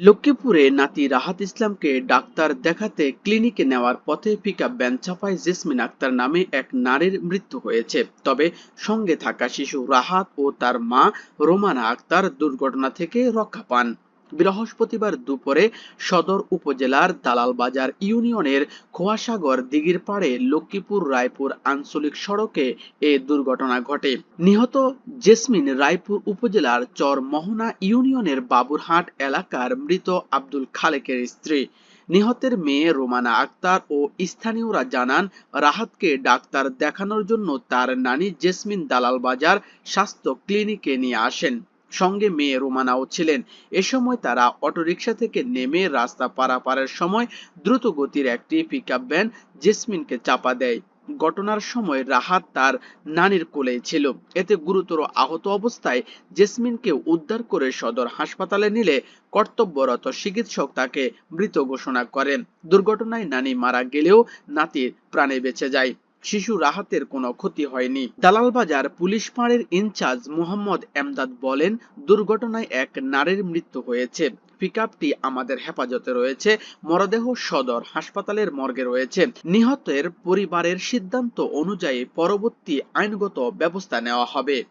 লক্ষ্মীপুরে নাতি রাহাত ইসলামকে ডাক্তার দেখাতে ক্লিনিকে নেওয়ার পথে পিকআপ ভ্যান চাপায় জেসমিন আক্তার নামে এক নারীর মৃত্যু হয়েছে। তবে সঙ্গে থাকা শিশু রাহাত ও তার মা রোমানা আক্তার দুর্ঘটনা থেকে রক্ষা পান। বৃহস্পতিবার দুপুরে সদর উপজেলার দালালবাজার ইউনিয়নের খোয়াসাগর দিঘির পাড়ে লক্ষ্মীপুর রায়পুর আঞ্চলিক সড়কে এ দুর্ঘটনা ঘটে। নিহত জেসমিন রায়পুর উপজেলার চর মোহনা ইউনিয়নের বাবুরহাট এলাকার মৃত আব্দুল খালেকের স্ত্রী। নিহতের মেয়ে রোমানা আক্তার ও স্থানীয়রা জানান, রাহাতকে ডাক্তার দেখানোর জন্য তার নানি জেসমিন দালাল বাজার স্বাস্থ্য ক্লিনিকে নিয়ে আসেন। সঙ্গে মেয়ে রোমানাও ছিলেন। এ সময় তারা অটোরিকশা থেকে নেমে রাস্তা পারাপারের সময় দ্রুত গতির একটি পিকআপ ভ্যান জেসমিনকে চাপা দেয়। ঘটনার সময় রাহাত তার নানির কোলেই ছিল। এতে গুরুতর আহত অবস্থায় জেসমিনকে উদ্ধার করে সদর হাসপাতালে নিলে কর্তব্যরত চিকিৎসক তাকে মৃত ঘোষণা করেন। দুর্ঘটনায় নানি মারা গেলেও নাতির প্রাণে বেঁচে যায়। শিশু রাহাতের কোনো ক্ষতি হয়নি। দালালবাজার পুলিশ ফাঁড়ির ইনচার্জ মোহাম্মদ এমদাদ বলেন, দুর্ঘটনায় এক নারীর মৃত্যু হয়েছে। পিকআপটি আমাদের হেফাজতে রয়েছে, মরদেহ সদর হাসপাতালের মর্গে রয়েছে। নিহতের পরিবারের সিদ্ধান্ত অনুযায়ী পরবর্তী আইনগত ব্যবস্থা নেওয়া হবে।